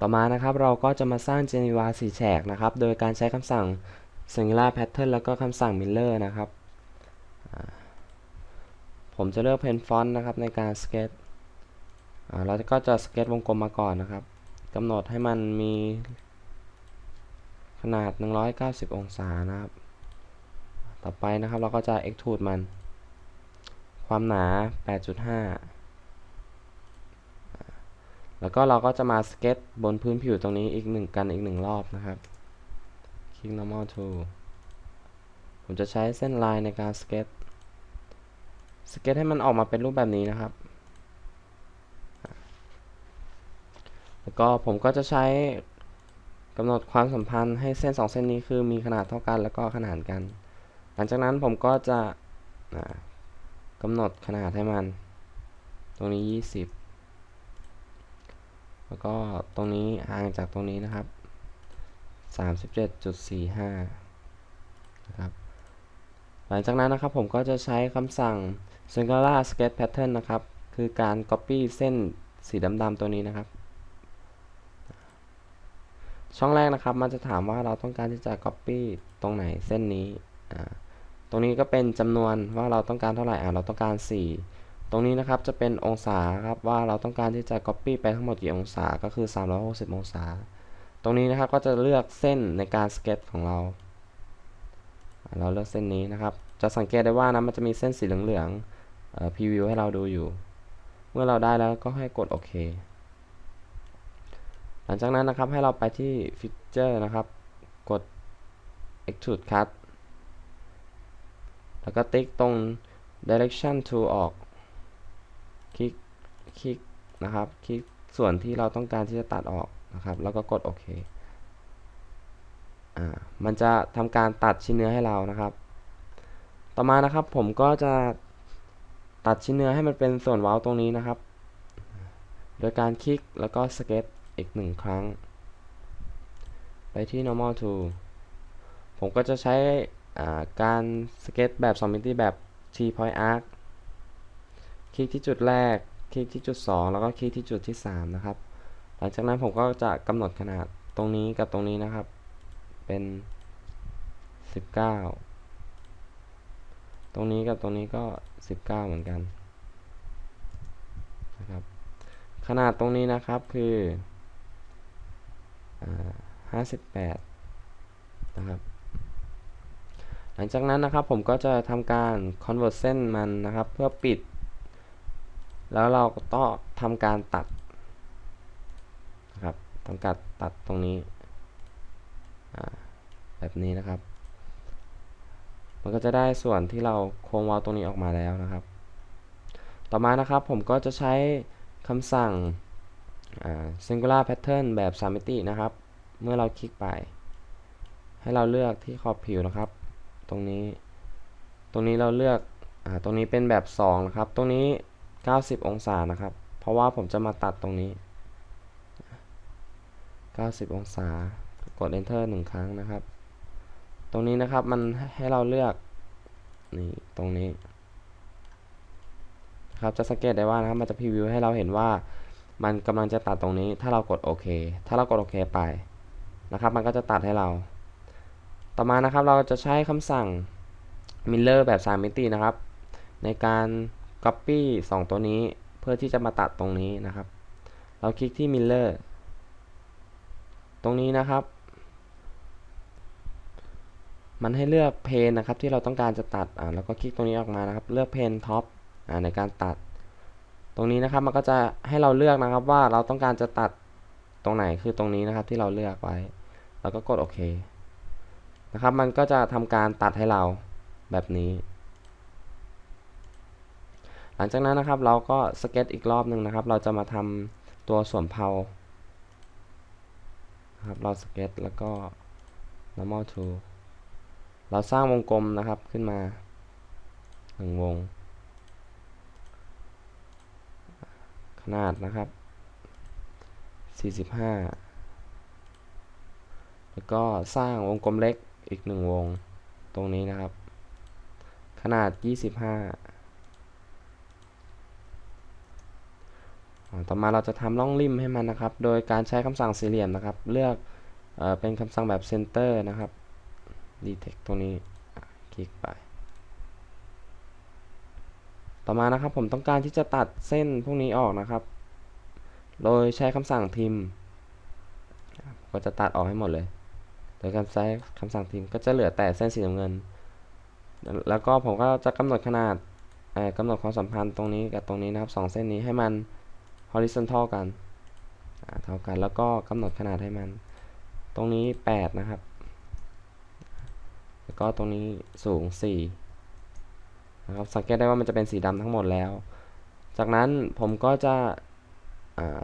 ต่อมานะครับเราก็จะมาสร้าง Geneva สีแฉกนะครับ โดยการใช้คำสั่ง Singular Pattern แล้วก็คำสั่ง Miller นะครับ ผมจะเลือก Pen Font นะครับในการสเก็ตเราก็จะสเก็ตวงกลมมาก่อนนะครับกำหนดให้มันมีขนาด 190 องศานะครับ ต่อไปนะครับเราก็จะ extrude มัน ความหนา 8.5 แล้วก็เราก็จะมาสเก็ตบนพื้นผิวตรงนี้อีกหนึ่งกันอีกหนึ่งรอบนะครับคลิก normal tool ผมจะใช้เส้นลายในการสเก็ต สเก็ตให้มันออกมาเป็นรูปแบบนี้นะครับ แล้วก็ผมก็จะใช้กำหนดความสัมพันธ์ให้เส้นสองเส้นนี้คือมีขนาดเท่ากันแล้วก็ขนานกัน หลังจากนั้นผมก็จะกำหนดขนาดให้มัน ตรงนี้ 20 แล้วก็ตรงนี้ห่างจากตรงนี้นะครับ 37.45 นะครับ หลังจากนั้นนะครับผมก็จะใช้คำสั่ง singular sketch pattern นะครับ คือการ copy เส้นสีดำๆตัวนี้นะครับ ช่องแรกนะครับ มันจะถามว่าเราต้องการที่จะ copy ตรงไหนเส้นนี้ ตรงนี้ก็เป็นจำนวนว่าเราต้องการเท่าไหร่ อ่าเราต้องการ 4 ตรงนี้นะครับจะเป็นองศาครับว่าเราต้องการที่จะ Copy ไปทั้งหมดกี่องศาก็คือ 360 องศา ตรงนี้นะครับก็จะเลือกเส้นในการสเก็ตของเรา เราเลือกเส้นนี้นะครับ จะสังเกตได้ว่านะมันจะมีเส้นสีเหลืองๆพรีวิวให้เราดูอยู่ เมื่อเราได้แล้วก็ให้กดโอเค หลังจากนั้นนะครับให้เราไปที่ Feature นะครับ กด Extrude Cut แล้วก็ติ๊กตรง Direction to ออก คลิกคลิกนะครับ คลิกส่วนที่เราต้องการที่จะตัดออกนะครับ แล้วก็กดโอเคอ่ามันจะทำการตัดชิ้นเนื้อให้เรานะครับ ต่อมานะครับผมก็จะตัดชิ้นเนื้อให้มันเป็นส่วนเว้าตรงนี้นะครับ โดยการคลิกแล้วก็สเก็ตอีกหนึ่งครั้ง ไปที่ normal tool ผมก็จะใช้การสเก็ตแบบ 2 มิติแบบ T point arc คลิกที่จุดแรก คลิกที่จุด 2 แล้วก็คลิกที่จุดที่ 3 นะครับ หลังจากนั้นผมก็จะกำหนดขนาดตรงนี้กับตรงนี้นะครับ เป็น 19 ตรงนี้กับตรงนี้ก็ 19 เหมือนกันนะครับ ขนาดตรงนี้นะครับคือ58 นะครับ หลังจากนั้นนะครับผมก็จะทำการ convert เส้นมันนะครับ เพื่อปิด แล้วเราก็ต้องทำการตัดนะครับทำการตัดตรงนี้แบบนี้นะครับ มันก็จะได้ส่วนที่เราโค้งวาลตรงนี้ออกมาแล้วนะครับ ต่อมานะครับผมก็จะใช้คำสั่ง singular pattern แบบ3มิตินะครับ เมื่อเราคลิกไป ให้เราเลือกที่ขอบผิวนะครับ ตรงนี้ ตรงนี้เราเลือกอตรงนี้เป็นแบบ 2 นะครับ ตรงนี้ 90 องศานะครับ เพราะว่าผมจะมาตัดตรงนี้ 90 องศากด enter หนึ่งครั้งนะครับ ตรงนี้นะครับมันให้เราเลือกนี่ตรงนี้ครับจะสังเกตได้ว่านะครับมันจะพรีวิวให้เราเห็นว่า มันกำลังจะตัดตรงนี้ ถ้าเรากดโอเค ถ้าเรากดโอเคไปนะครับ มันก็จะตัดให้เรา ต่อมานะครับเราจะใช้คำสั่ง Miller แบบ3มิตินะครับ ในการ Copy 2 ตัวนี้เพื่อที่จะมาตัดตรงนี้นะครับ เราคลิกที่ Miller ตรงนี้นะครับ มันให้เลือกเพนนะครับที่เราต้องการจะตัดอ่าแล้วก็คลิกตรงนี้ออกมานะครับ เลือกเพนท็อปอ่าในการตัด ตรงนี้นะครับมันก็จะให้เราเลือกนะครับว่าเราต้องการจะตัดตรงไหนคือตรงนี้นะครับที่เราเลือกไว้ แล้วก็กดโอเคนะครับ มันก็จะทำการตัดให้เราแบบนี้ หลังจากนั้นนะครับเราก็สเก็ตอีกรอบหนึ่งนะครับ เราจะมาทำตัวส่วนเผาครับเราสเก็ตแล้วก็ normal tool เราสร้างวงกลมนะครับขึ้นมาหนึ่งวง ขนาดนะครับ 45 แล้วก็สร้างวงกลมเล็กอีกหนึ่งวงตรงนี้นะครับ ขนาด 25 ต่อมาเราจะทำร่องริมให้มันนะครับ โดยการใช้คำสั่งสี่เหลี่ยมนะครับ เลือกเอเป็นคำสั่งแบบ center นะครับ detect ตรงนี้คลิกไป ต่อมานะครับผมต้องการที่จะตัดเส้นพวกนี้ออกนะครับ โดยใช้คำสั่งทิม ก็จะตัดออกให้หมดเลย โดยการใช้คำสั่งทิมก็จะเหลือแต่เส้นสีน้ำเงิน แล้วก็ผมก็จะกำหนดขนาดเอ่อกำหนดความสัมพันธ์ตรงนี้กับตรงนี้นะครับสองเส้นนี้ให้มัน horizontal กันอ่าเท่ากันแล้วก็กำหนดขนาดให้มัน ตรงนี้ 8 นะครับ แล้วก็ตรงนี้สูง 4 นะครับ สังเกตได้ว่ามันจะเป็นสีดำทั้งหมดแล้ว จากนั้นผมก็จะ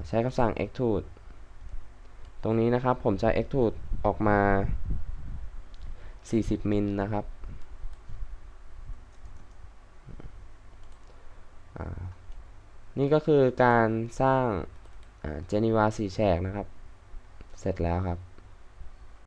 ใช้คำสั่ง extrude ตรงนี้นะครับผมจะ extrude ออกมา 40 มิลนะครับ อ่า นี่ก็คือการสร้างเจนีวาสีแฉกนะครับ เสร็จแล้วครับ